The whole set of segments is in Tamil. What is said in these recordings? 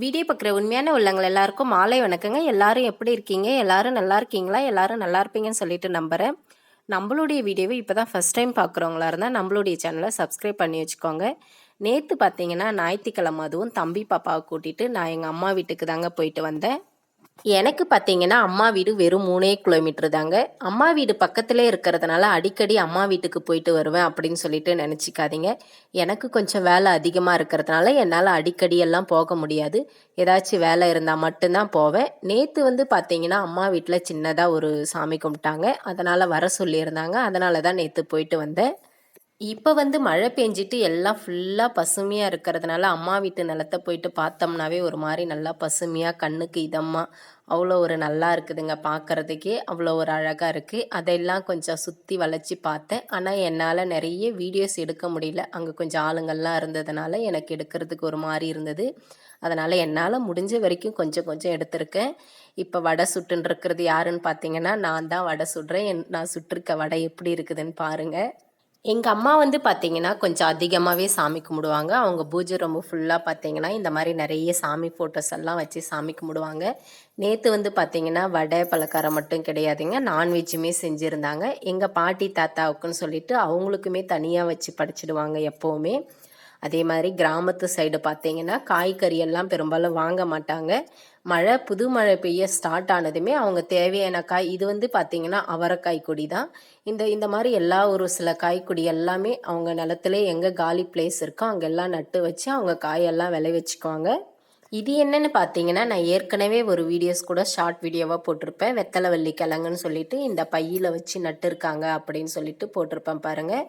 வீடியோ பார்க்குற உண்மையான உள்ளவங்க எல்லாருக்கும் மாலை வணக்கங்க. எல்லாரும் எப்படி இருக்கீங்க? எல்லாரும் நல்லா இருக்கீங்களா? எல்லாரும் நல்லா இருப்பீங்கன்னு சொல்லிட்டு நம்புகிறேன் நம்மளுடைய வீடியோவை இப்போ தான் ஃபஸ்ட் டைம் பார்க்குறவங்களா இருந்தால் நம்மளுடைய சேனலை சப்ஸ்கிரைப் பண்ணி வச்சுக்கோங்க. நேற்று பார்த்தீங்கன்னா ஞாயிற்றுக்கிழமை அதுவும் தம்பி பாப்பாவை கூட்டிகிட்டு நான் எங்கள் அம்மா வீட்டுக்கு தாங்க போயிட்டு வந்தேன். எனக்கு பார்த்தீங்கன்னா அம்மா வீடு வெறும் மூணே கிலோமீட்டர் தாங்க. அம்மா வீடு பக்கத்திலே இருக்கிறதுனால அடிக்கடி அம்மா வீட்டுக்கு போயிட்டு வருவேன் அப்படின்னு சொல்லிட்டு நினச்சிக்காதீங்க. எனக்கு கொஞ்சம் வேலை அதிகமாக இருக்கிறதுனால என்னால் அடிக்கடி எல்லாம் போக முடியாது. ஏதாச்சும் வேலை இருந்தால் மட்டும்தான் போவேன். நேற்று வந்து பார்த்தீங்கன்னா அம்மா வீட்டில் சின்னதாக ஒரு சாமி கும்பிட்டாங்க. அதனால் வர சொல்லியிருந்தாங்க. அதனால தான் நேற்று போயிட்டு வந்தேன். இப்போ வந்து மழை பெஞ்சிட்டு எல்லாம் ஃபுல்லாக பசுமையாக இருக்கிறதுனால அம்மா வீட்டு நிலத்தை போயிட்டு பார்த்தோம்னாவே ஒரு மாதிரி நல்லா பசுமையாக கண்ணுக்கு இதமாக அவ்வளோ ஒரு நல்லா இருக்குதுங்க பார்க்குறதுக்கே. அவ்வளோ ஒரு அழகாக இருக்குது அதெல்லாம் கொஞ்சம் சுற்றி வளைச்சி பார்த்தேன். ஆனால் என்னால் நிறைய வீடியோஸ் எடுக்க முடியல. அங்கே கொஞ்சம் ஆளுங்கள்லாம் இருந்ததுனால எனக்கு எடுக்கிறதுக்கு ஒரு மாதிரி இருந்தது. அதனால் என்னால் முடிஞ்ச வரைக்கும் கொஞ்சம் கொஞ்சம் எடுத்திருக்கேன். இப்போ வடை சுட்டுன்னு இருக்கிறது யாருன்னு பார்த்தீங்கன்னா நான் தான் வடை சுடுறேன். நான் சுட்டிருக்க வடை எப்படி இருக்குதுன்னு பாருங்கள் எங்கள் அம்மா வந்து பார்த்திங்கன்னா கொஞ்சம் அதிகமாகவே சாமி கும்பிடுவாங்க. அவங்க பூஜை ரொம்ப ஃபுல்லாக பார்த்தீங்கன்னா இந்த மாதிரி நிறைய சாமி ஃபோட்டோஸ் எல்லாம் வச்சு சாமி கும்பிடுவாங்க. நேற்று வந்து பார்த்திங்கன்னா வடை பலக்காரம் மட்டும் கிடையாதுங்க. நான்வெஜ்ஜுமே செஞ்சுருந்தாங்க. எங்கள் பாட்டி தாத்தாவுக்குன்னு சொல்லிட்டு அவங்களுக்குமே தனியாக வச்சு படிச்சிடுவாங்க எப்போவுமே. அதே மாதிரி கிராமத்து சைடு பார்த்தீங்கன்னா காய்கறி எல்லாம் பெரும்பாலும் வாங்க மாட்டாங்க. மழை புது மழை பெய்ய ஸ்டார்ட் ஆனதுமே அவங்க தேவையான காய் இது வந்து பார்த்திங்கன்னா அவரைக்காய் கொடி தான் இந்த இந்த மாதிரி எல்லா ஒரு சில காய்கொடி எல்லாமே அவங்க நிலத்துல எங்கே காலி பிளேஸ் இருக்கோ அங்கெல்லாம் நட்டு வச்சு அவங்க காயெல்லாம் விளை வச்சுக்குவாங்க. இது என்னன்னு பார்த்தீங்கன்னா நான் ஏற்கனவே ஒரு வீடியோஸ் கூட ஷார்ட் வீடியோவாக போட்டிருப்பேன். வெத்தலை வள்ளி கிழங்குன்னு சொல்லிட்டு இந்த பையில் வச்சு நட்டுருக்காங்க அப்படின்னு சொல்லிட்டு போட்டிருப்பேன் பாருங்கள்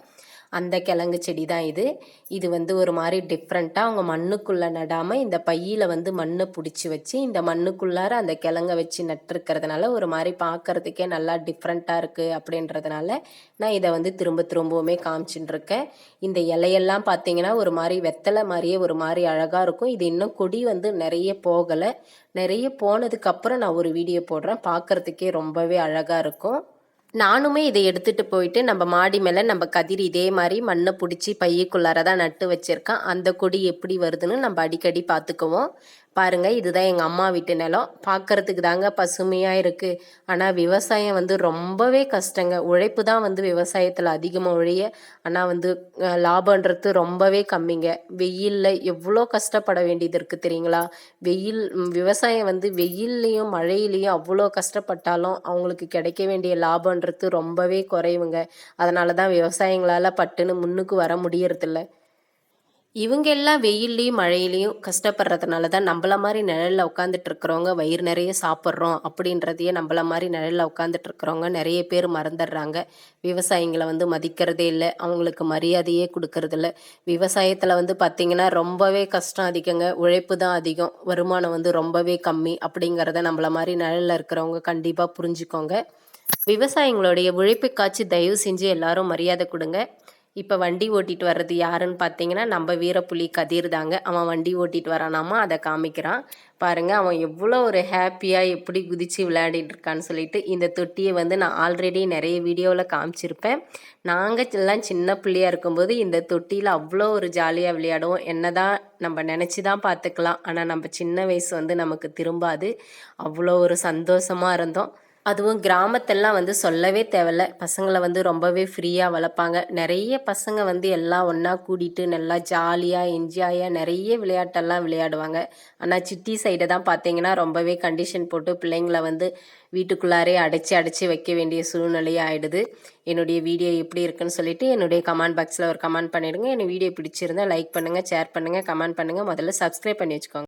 அந்த கிழங்கு செடி தான் இது. இது வந்து ஒரு மாதிரி டிஃப்ரெண்ட்டாக அவங்க மண்ணுக்குள்ளே நடாமல் இந்த பையில் வந்து மண்ணை பிடிச்சி வச்சு இந்த மண்ணுக்குள்ளார அந்த கிழங்க வச்சு நட்டுருக்கிறதுனால ஒரு மாதிரி பார்க்குறதுக்கே நல்லா டிஃப்ரெண்ட்டாக இருக்குது அப்படின்றதுனால நான் இதை வந்து திரும்ப திரும்பவுமே காமிச்சுட்டுருக்கேன் இந்த இலையெல்லாம் பார்த்தீங்கன்னா ஒரு மாதிரி வெத்தலை மாதிரியே ஒரு மாதிரி அழகாக இருக்கும். இது இன்னும் கொடி வந்து நிறைய போகலை. நிறைய போனதுக்கப்புறம் நான் ஒரு வீடியோ போடுறேன். பார்க்குறதுக்கே ரொம்பவே அழகாக இருக்கும். நானுமே இதை எடுத்துகிட்டு போயிட்டு நம்ம மாடி மேலே நம்ம கதிர் இதே மாதிரி மண்ணை பிடிச்சி பையக்குள்ளார தான் நட்டு வச்சுருக்கேன். அந்த கொடி எப்படி வருதுன்னு நம்ம அடிக்கடி பார்த்துக்குவோம். பாருங்கள் இதுதான் எங்கள் அம்மா வீட்டு நிலம். பார்க்குறதுக்கு தாங்க பசுமையாக இருக்குது ஆனால் விவசாயம் வந்து ரொம்பவே கஷ்டங்க. உழைப்பு தான் வந்து விவசாயத்தில் அதிகமாக ஒழிய ஆனால் வந்து லாபன்றது ரொம்பவே கம்மிங்க. வெயிலில் எவ்வளோ கஷ்டப்பட வேண்டியது இருக்குது தெரியுங்களா? வெயில் விவசாயம் வந்து வெயில்லையும் மழையிலையும் அவ்வளோ கஷ்டப்பட்டாலும் அவங்களுக்கு கிடைக்க வேண்டிய லாபன்றது ரொம்பவே குறைவுங்க. அதனால தான் விவசாயங்களால் பட்டுன்னு முன்னுக்கு வர முடியறதில்ல. இவங்க எல்லாம் வெயில்லையும் மழையிலையும் கஷ்டப்படுறதுனால தான் நம்மள மாதிரி நிழலில் உட்காந்துட்டு இருக்கிறவங்க வயிறு நிறைய சாப்பிட்றோம் அப்படின்றதையே நம்மள மாதிரி நிழலில் உட்காந்துட்டு இருக்கிறவங்க நிறைய பேர் மறந்துடுறாங்க. விவசாயிங்களை வந்து மதிக்கிறதே இல்லை அவங்களுக்கு மரியாதையே கொடுக்கறதில்ல. விவசாயத்தில் வந்து பார்த்திங்கன்னா ரொம்பவே கஷ்டம் அதிகங்க. உழைப்பு தான் அதிகம். வருமானம் வந்து ரொம்பவே கம்மி அப்படிங்கிறத நம்மள மாதிரி நிழலில் இருக்கிறவங்க கண்டிப்பாக புரிஞ்சுக்கோங்க. விவசாயிங்களுடைய உழைப்பு காட்சி தயவு செஞ்சு எல்லாரும் மரியாதை கொடுங்க. இப்போ வண்டி ஓட்டிகிட்டு வர்றது யாருன்னு பார்த்தீங்கன்னா நம்ம வீரப்புலி கதிர் தாங்க. அவன் வண்டி ஓட்டிகிட்டு வரானாமா அதை காமிக்கிறான். பாருங்கள் அவன் எவ்வளோ ஒரு ஹாப்பியாக எப்படி குதித்து விளையாடிட்டு இருக்கான்னு சொல்லிட்டு இந்த தொட்டியை வந்து நான் ஆல்ரெடி நிறைய வீடியோவில் காமிச்சிருப்பேன். நாங்கள் எல்லாம் சின்ன பிள்ளையாக இருக்கும்போது இந்த தொட்டியில் அவ்வளோ ஒரு ஜாலியாக விளையாடுவோம். என்ன தான் நம்ம நினச்சி தான் பார்த்துக்கலாம் ஆனால் நம்ம சின்ன வயசு வந்து நமக்கு திரும்பாது. அவ்வளோ ஒரு சந்தோஷமாக இருந்தோம். அதுவும் கிராமத்தெல்லாம் வந்து சொல்லவே தேவையில்ல. பசங்களை வந்து ரொம்பவே ஃப்ரீயாக வளர்ப்பாங்க. நிறைய பசங்க வந்து எல்லாம் ஒன்றா கூட்டிகிட்டு நல்லா ஜாலியாக என்ஜாயாக நிறைய விளையாட்டெல்லாம் விளையாடுவாங்க. ஆனால் சிட்டி சைடை தான் பார்த்தீங்கன்னா ரொம்பவே கண்டிஷன் போட்டு பிள்ளைங்களை வந்து வீட்டுக்குள்ளாரே அடைச்சி அடைச்சி வைக்க வேண்டிய சூழ்நிலையே ஆகிடுது என்னுடைய வீடியோ எப்படி இருக்குன்னு சொல்லிட்டு என்னுடைய கமெண்ட் பாக்ஸில் ஒரு கமெண்ட் பண்ணிவிடுங்க என் வீடியோ பிடிச்சிருந்தா லைக் பண்ணுங்கள் ஷேர் பண்ணுங்கள் கமெண்ட் பண்ணுங்கள் முதல்ல சப்ஸ்கிரைப் பண்ணி வச்சுக்கோங்க.